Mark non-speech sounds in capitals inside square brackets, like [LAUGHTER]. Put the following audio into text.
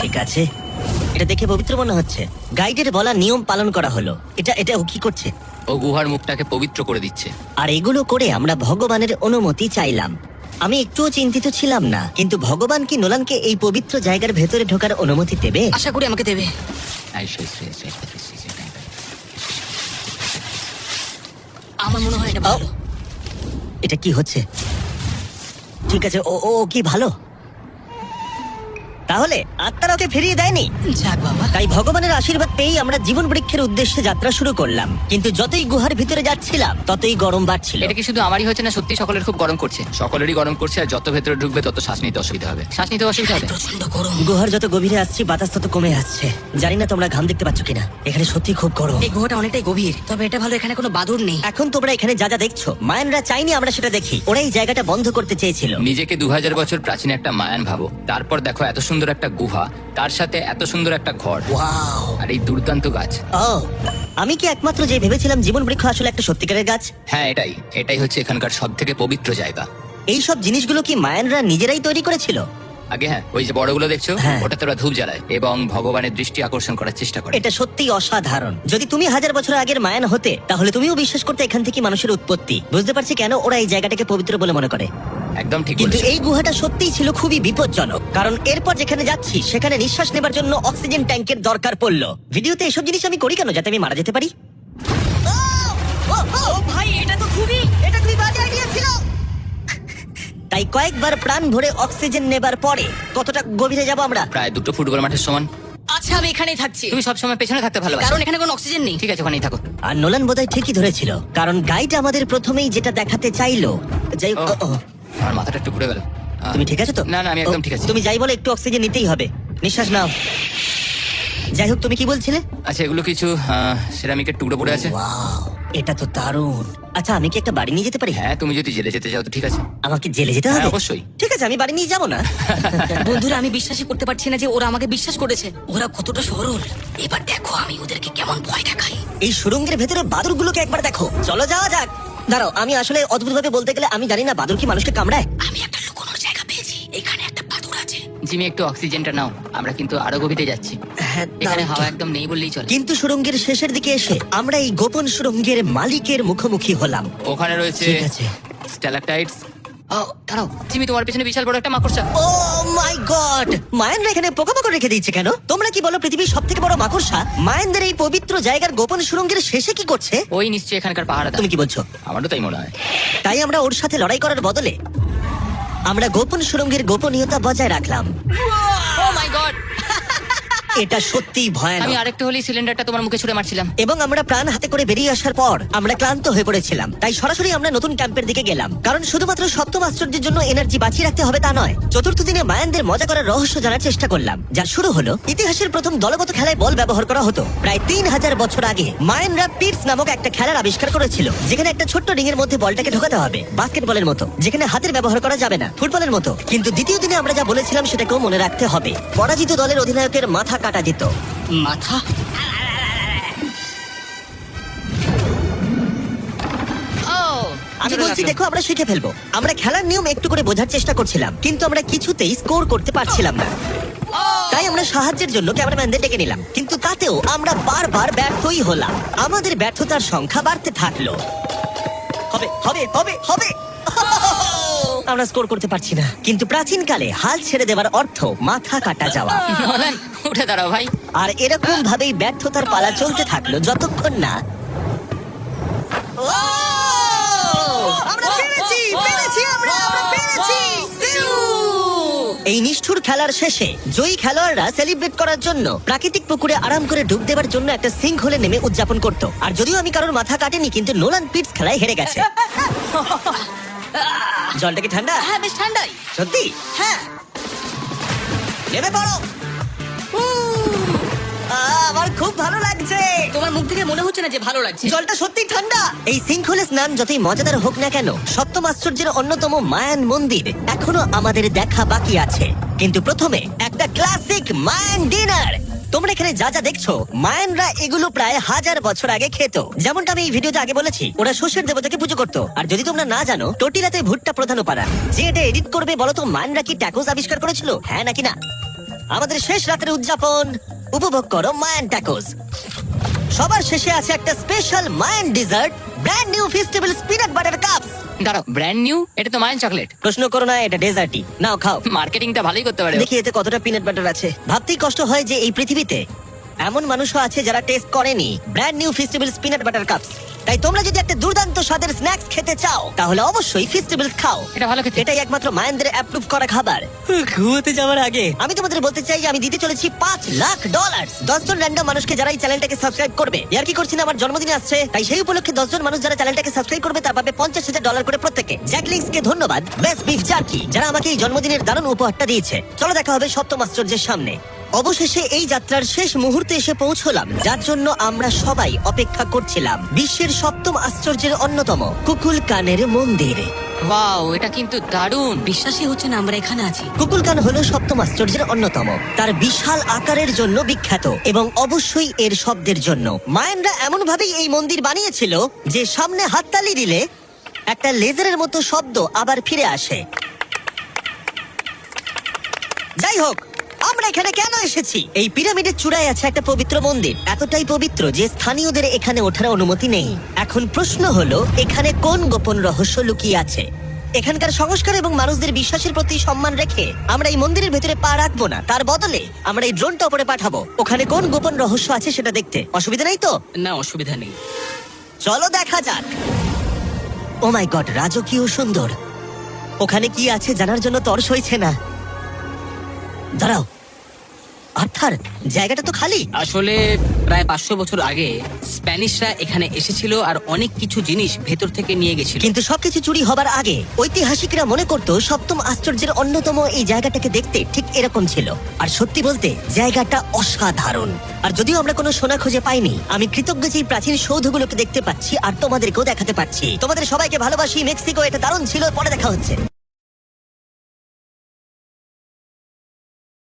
ঠিক আছে। এটা দেখে পবিত্র মনে হচ্ছে। গাইডের বলা নিয়ম পালন করা হলো। এটা এটা ও কি করছে? ও গুহার মুখটাকে পবিত্র করে দিচ্ছে। আর এগুলো করে আমরা ভগবানের অনুমতি চাইলাম। আমি একটুও চিন্তিত ছিলাম না কিন্তু ভগবান কি নোলানকে এই পবিত্র জায়গার ভেতরে ঢোকার অনুমতি দেবে? আশা করি আমাকে দেবে। আমার মনে হয় এটা ভালো। এটা কি হচ্ছে? ঠিক আছে ও ও কি ভালো? তাহলে আত্মারা ওকে ফিরিয়ে দেয়নি? যাক বাবা। তাই ভগবানের আশীর্বাদ পেয়েই আমরা জীবন বৃক্ষের উদ্দেশ্যে যাত্রা শুরু করলাম। কিন্তু যতই গুহার ভিতরে যাচ্ছিলাম ততই গরম বাড়ছিল। এটা কি শুধু আমারই হচ্ছে না সত্যি সকলের খুব গরম করছে? সকলেরই গরম করছে আর যত ভেতরে ঢুকবে তত শ্বাস নিতে অসুবিধা হবে। শ্বাস নিতে অসুবিধা হবে? প্রচণ্ড গরম। গুহার যত গভীরে আসছি বাতাস তত কমে আসছে। জানি না তোমরা ঘাম দেখতে পাচ্ছ কিনা। এখানে সত্যি খুব গরম। এই গুহাটা অনেকটাই গভীর তবে এটা ভালো এখানে কোনো বাদুর নেই। এখন তোমরা এখানে যা যা দেখছ মায়ানরা চাইনি আমরা সেটা দেখি। ওরা এই জায়গাটা বন্ধ করতে চেয়েছিল। নিজেকে দু হাজার বছর প্রাচীন একটা মায়ান ভাবো। তারপর দেখো এত সুন্দর একটা গুহা তার সাথে এত সুন্দর একটা ঘর। ওয়াও। আর এই দুর্দান্ত গাছ। ও আমি কি একমাত্র যে ভেবেছিলাম জীবন বৃক্ষ আসলে একটা সত্যিকারের গাছ? হ্যাঁ এটাই। এটাই হচ্ছে এখানকার সব থেকে পবিত্র জায়গা। এই সব জিনিসগুলো কি মায়ানরা নিজেরাই তৈরি করেছিল? আগে হ্যাঁ ওই যে বড়গুলো দেখছ হ্যাঁ। ওটাতে ওরা ধূপ জ্বালায় এবং ভগবানের দৃষ্টি আকর্ষণ করার চেষ্টা করে। এটা সত্যিই অসাধারণ। যদি তুমি হাজার বছর আগের মায়ান হতে তাহলে তুমিও বিশ্বাস করতে এখান থেকে মানুষের উৎপত্তি। বুঝতে পারছি কেন ওরা এই জায়গাটাকে পবিত্র বলে মনে করে। একদম ঠিক কিন্তু বলেছ এই গুহাটা সত্যিই ছিল খুবই বিপজ্জনক কারণ এরপর যেখানে যাচ্ছি সেখানে নিঃশ্বাস নেবার জন্য অক্সিজেন ট্যাঙ্কের দরকার পড়ল। ভিডিওতে এসব জিনিস আমি করি কেন যাতে আমি মারা যেতে পারি? ভাই এটা তো খুবই এটা খুবই বাজে আইডিয়া ছিল। তাই কয়েকবার প্রাণ ভরে অক্সিজেন নেবার পরে কতটা গভীরে যাব আমরা? প্রায় দুটো ফুটবল মাঠের সমান। আচ্ছা আমি এখানেই থাকছি। তুমি সবসময় পেছনে থাকতে ভালো কারণ এখানে কোনো অক্সিজেন নেই। ঠিক আছে ওখানেই থাকো। আর নোলান বোধহয় ঠিকই ধরেছিল কারণ গাইড আমাদের প্রথমেই যেটা দেখাতে চাইলো। যাই ও, আমার মাথাটা একটু ঘুরে গেল। তুমি ঠিক আছো তো? না না আমি একদম ঠিক আছি। তুমি যাই বলে একটু অক্সিজেন নিতেই হবে। নিঃশ্বাস নাও। যাই হোক তুমি কি বলছিলে? আচ্ছা এগুলো কিছু সেরামিকের টুকরো পড়ে আছে। এটা তো দারুণ। আচ্ছা আমি কি একটা বাড়ি নিয়ে যেতে পারি? হ্যাঁ তুমি যদি জেলে যেতে চাও তো ঠিক আছে। আমাকে জেলে যেতে হবে? হ্যাঁ, অবশ্যই। ঠিক আছে আমি বাড়ি নিয়ে যাব না। [LAUGHS] বন্ধুরা আমি বিশ্বাসই করতে পারছি না যে ওরা আমাকে বিশ্বাস করেছে। ওরা কতটা সরল। এবার দেখো আমি ওদেরকে কেমন ভয় দেখাই। এই সুরঙ্গের ভেতরে বাদুরগুলোকে একবার দেখো। চলো যাওয়া যাক। দাঁড়াও আমি আসলে অদ্ভুতভাবে বলতে গেলে আমি জানি না বাদুর কি মানুষকে কামড়ায়। আমি একটা লুকোনোর জায়গা পেয়েছি এখানে একটা পাথর আছে। জিমি একটু অক্সিজেনটা নাও আমরা কিন্তু আরও গভীরে যাচ্ছি। হ্যাঁ এখানে হাওয়া একদম নেই বললেই চলে। কিন্তু সুরঙ্গের শেষের দিকে এসে আমরা এই গোপন সুরঙ্গের মালিকের মুখোমুখি হলাম। ওখানে রয়েছে ঠিক আছে। স্ট্যালাকটাইটস দাঁড়াও জিমি তোমার পেছনে বিশাল বড় একটা মাকড়সা। ও মাই গড মায়ানরা এখানে পোকামাকড় রেখে দিয়েছে কেন? তোমরা কি বলো পৃথিবীর সব থেকে বড় মাকড়সা? মায়ানদের এই পবিত্র জায়গার গোপন সুরঙ্গের শেষে কি করছে? ওই নিশ্চয়ই এখানকার পাহাড় তুমি কি বলছো? আমারও তাই মনে হয়। তাই আমরা ওর সাথে লড়াই করার বদলে আমরা গোপন সুরঙ্গের গোপনীয়তা বজায় রাখলাম। ও মাই গড এটা সত্যিই আমি ভয়ানক আরেকটু হলেই সিলিন্ডারটা তোমার মুখে ছুড়ে মারছিলাম। এবং আমরা প্রাণ হাতে করে বেরিয়ে আসার পর আমরা ক্লান্ত হয়ে পড়েছিলাম। তাই সরাসরি আমরা নতুন ক্যাম্পের দিকে গেলাম। কারণ শুধুমাত্র সপ্তম আশ্চর্যের জন্য এনার্জি বাঁচিয়ে রাখতে হবে তা নয় চতুর্থ দিনে মায়ানদের মজা করার রহস্য জানার চেষ্টা করলাম। যার শুরু হলো ইতিহাসের প্রথম দলগত খেলায় বল ব্যবহার করা হতো। প্রায় তিন হাজার বছর আগে মায়ানরা পিটস নামক একটা খেলার আবিষ্কার করেছিল যেখানে একটা ছোট্ট রিং এর মধ্যে বলটাকে ঢোকাতে হবে বাস্কেটবলের মতো যেখানে হাতের ব্যবহার করা যাবে না ফুটবলের মতো। কিন্তু দ্বিতীয় দিনে আমরা যা বলেছিলাম সেটাকেও মনে রাখতে হবে। পরাজিত দলের অধিনায়কের মাথা কাটা যেত মাথা? আমি বলছি দেখো আমরা শিখে ফেলব। আমরা খেলার নিয়ম একটু করে বোঝার চেষ্টা করছিলাম কিন্তু আমরা কিছুতেই স্কোর করতে পারছিলাম না। তাই আমরা সাহায্যের জন্য ক্যামেরাম্যানদের ডেকে নিলাম কিন্তু তাতেও আমরা বারবার ব্যর্থই হলাম। আমাদের ব্যর্থতার সংখ্যা বাড়তে থাকল। হবে হবে হবে হবে। আমরা স্কোর করতে পারছি না। কিন্তু প্রাচীনকালে হাল ছেড়ে দেওয়ার অর্থ মাথা কাটা যাওয়া। নলেন, উঠে দাঁড়াও ভাই। আর এরকম ভাবেই ব্যর্থতার পালা চলতে থাকল যতক্ষণ না। ও! আমরা পেরেছি, পেরেছি আমরা, আমরা পেরেছি! এই নিষ্ঠুর খেলার শেষে জয়ী খেলোয়াড়রা সেলিব্রেট করার জন্য প্রাকৃতিক পুকুরে আরাম করে ডুব দেওয়ার জন্য একটা সিঙ্ক হলে নেমে উদযাপন করত। আর যদিও আমি কারোর মাথা কাটেনি কিন্তু নোলান পিটস খেলায় হেরে গেছে। [LAUGHS] জলটা কি ঠান্ডা? হ্যাঁ বেশ ঠান্ডাই। সত্যি? হ্যাঁ। নেমে পড়ো। আহ, আমার খুব ভালো লাগছে। তোমার মুখ থেকে মনে হচ্ছে না যে ভালো লাগছে? জলটা সত্যি ঠান্ডা? এই সিঙ্কহোলে স্নান যতই মজাদার হোক না কেন সপ্তম আশ্চর্যের অন্যতম মায়ান মন্দির এখনও আমাদের দেখা বাকি আছে। কিন্তু প্রথমে একটা ক্লাসিক মায়ান ডিনার তোমরা এখানে যা যা দেখছ, মায়ানরা এগুলো প্রায় হাজার বছর আগে খেত। যেমনটা আমি এই ভিডিওতে আগে বলেছি, ওরা শস্যের দেবতাকে পুজো করতো। আর যদি তোমরা না জানো, টোটিলাতে ভুট্টা প্রধান উপাদান। যে এটা এডিট করবে, বলতো মায়ানরা কি ট্যাকোস আবিষ্কার করেছিল? হ্যাঁ নাকি না? আমাদের শেষ রাতের উদযাপন, উপভোগ করো মায়ান ট্যাকোস সবার শেষে আছে একটা special Mayan dessert brand new festival peanut butter cups দাঁড়াও ব্র্যান্ড নিউ এটা তো মায়ের চকলেট প্রশ্ন করো না এটা ডেজার্টি নাও খাও। মার্কেটিংটা ভালোই করতে পারে। দেখি এতে কতটা পিনাট বাটার আছে। ভাবতেই কষ্ট হয় যে এই পৃথিবীতে এমন মানুষও আছে যারা টেস্ট করেনি। Brand new festival peanut butter cups তাই তোমরা যদি একটা দুর্দান্ত স্বাদের স্ন্যাক্স খেতে চাও তাহলে অবশ্যই ফেস্টিভ্যাল খাও। এটা ভালো খেতে। এটাই একমাত্র মায়ানদের অ্যাপ্রুভ করা খাবার। ঘুমোতে যাওয়ার আগে আমি তোমাদের বলতে চাই যে আমি দিতে চলেছি পাঁচ লাখ ডলার দশজন র্যান্ডম মানুষকে যারা এই চ্যানেলটাকে সাবস্ক্রাইব করবে। আর কি করছি না আমার জন্মদিন আসছে। তাই সেই উপলক্ষে দশজন মানুষ যারা চ্যানেলটাকে সাবস্ক্রাইব করবে তার পাবে পঞ্চাশ হাজার ডলার করে প্রত্যেকে। জ্যাকলিংস কে ধন্যবাদ। বেস্ট বিফ জার্কি যারা আমাকে এই জন্মদিনের দারুণ উপহারটা দিয়েছে। চলো দেখা হবে সপ্তম আশ্চর্যের সামনে। অবশেষে এই যাত্রার শেষ মুহূর্তে এসে পৌঁছলাম যার জন্য আমরা সবাই অপেক্ষা করছিলাম বিশ্বের সপ্তম আশ্চর্যের অন্যতম কুকুল কানের মন্দির। ওয়াও এটা কিন্তু দারুণ। বিশ্বাসই হচ্ছে না আমরা এখানে আছি। কুকুলকান হলো সপ্তম আশ্চর্যের অন্যতম তার বিশাল আকারের জন্য বিখ্যাত এবং অবশ্যই এর শব্দের জন্য। মায়ানরা এমন ভাবেই এই মন্দির বানিয়েছিল যে সামনে হাততালি দিলে একটা লেজারের মতো শব্দ আবার ফিরে আসে। যাই হোক আমরা এখানে কেন এসেছি? এই পিরামিডের চূড়ায় আছে একটা পবিত্র মন্দির। এতটাই পবিত্র যে স্থানীয়দের এখানে ওঠার অনুমতি নেই। এখন প্রশ্ন হলো এখানে কোন গোপন রহস্য লুকিয়ে আছে? এখানকার সংস্কার এবং মানুষদের বিশ্বাসের প্রতি সম্মান রেখে আমরা এই মন্দিরের ভেতরে পা রাখব না। তার বদলে আমরা এই ড্রোনটা উপরে পাঠাবো। ওখানে কোন গোপন রহস্য আছে সেটা দেখতে? অসুবিধা নাই তো? না অসুবিধা নেই। চলো দেখা যাক। ও মাই গড রাজকীয় সুন্দর। ওখানে কি আছে জানার জন্য তর সইছে না? দাঁড়াও। আর্থার জায়গাটা তো খালি। আসলে প্রায় পাঁচশো বছর আগে স্প্যানিশরা এখানে এসেছিল আর অনেক কিছু জিনিস ভেতর থেকে নিয়ে গেছিল। কিন্তু সবকিছু চুরি হবার আগে ঐতিহাসিকরা মনে করত সপ্তম আশ্চর্যের অন্যতম এই জায়গাটাকে দেখতে ঠিক এরকম ছিল। আর সত্যি বলতে জায়গাটা অসাধারণ। আর যদিও আমরা কোনো সোনা খুঁজে পাইনি আমি কৃতজ্ঞ যে এই প্রাচীন সৌধগুলোকে দেখতে পাচ্ছি আর তোমাদেরকেও দেখাতে পাচ্ছি তোমাদের সবাইকে ভালোবাসি মেক্সিকো এটা দারুণ ছিল পরে দেখা হচ্ছে।